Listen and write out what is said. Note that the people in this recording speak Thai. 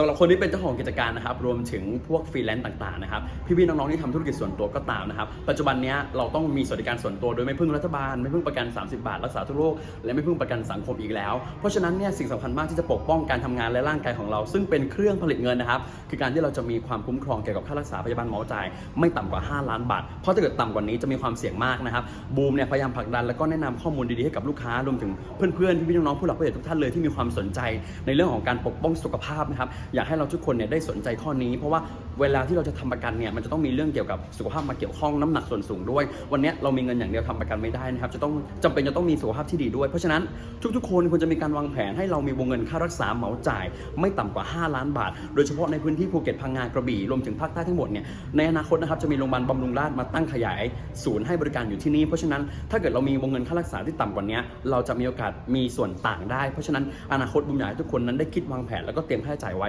สำหรับคนที่เป็นเจ้าของกิจการนะครับรวมถึงพวกฟรีแลนซ์ต่างๆนะครับพี่ๆน้องๆที่ทำธุรกิจส่วนตัวก็ตามนะครับปัจจุบันนี้เราต้องมีสวัสดิการส่วนตัวโดยไม่พึ่งรัฐบาล ไม่พึ่งประกัน 30 บาท รักษาทุกโรคและไม่พึ่งประกันสังคมอีกแล้ว เพราะฉะนั้นเนี่ยสิ่งสำคัญมากที่จะปกป้องการทำงานและร่างกายของเรา ซึ่งเป็นเครื่องผลิตเงินนะครับคือการที่เราจะมีความคุ้มครองเกี่ยวกับค่ารักษาพยาบาลหมอจ่ายไม่ต่ำกว่า 5 ล้านบาท เพราะถ้าเกิดต่ำกว่านี้จะมีความเสี่ยงมากนะครับบูมเนี่ยพยายามผลักดันแล้วก็แนะนำข้อมูลดีๆให้กับลูกค้ารวมถึงเพื่อนๆพี่ๆน้องๆผู้หลักผู้ใหญ่ทุกท่านเลยที่มีความสนใจ ในเรื่องของการปกป้องสุขภาพนะครับอยากให้เราทุกคนเนี่ยได้สนใจข้อนี้ เพราะว่าเวลาที่เราจะทำประกันเนี่ยมันจะต้องมีเรื่องเกี่ยวกับสุขภาพมาเกี่ยวข้องน้ำหนักส่วนสูงด้วย วันนี้เรามีเงินอย่างเดียวทำประกันไม่ได้นะครับจะต้องจำเป็นจะต้องมีสุขภาพที่ดีด้วย เพราะฉะนั้นทุกๆ คนควรจะมีการวางแผนให้เรามีวงเงินค่ารักษาเหมาจ่าย ไม่ต่ำกว่า 5 ล้านบาท โดยเฉพาะในพื้นที่ภูเก็ตพังงากระบี่รวมถึงภาคใต้ทั้งหมดเนี่ยในอนาคตนะครับจะมีโรงพยาบาลบำรุงราษฎร์มาตั้งขยายศูนย์ให้บริการอยู่ที่นี่เพราะฉะนั้นถ้าเกิดเรามีวงเงินค่ารักษาที่ต่ำกว่านี้เราจะมีโอกาสมีส่วนต่างได้ เพราะฉะนั้นอนาคตบุญให้ทุกคนนั้นได้คิดวางแผนแล้วก็เตรียมค่าใช้จ่ายไว้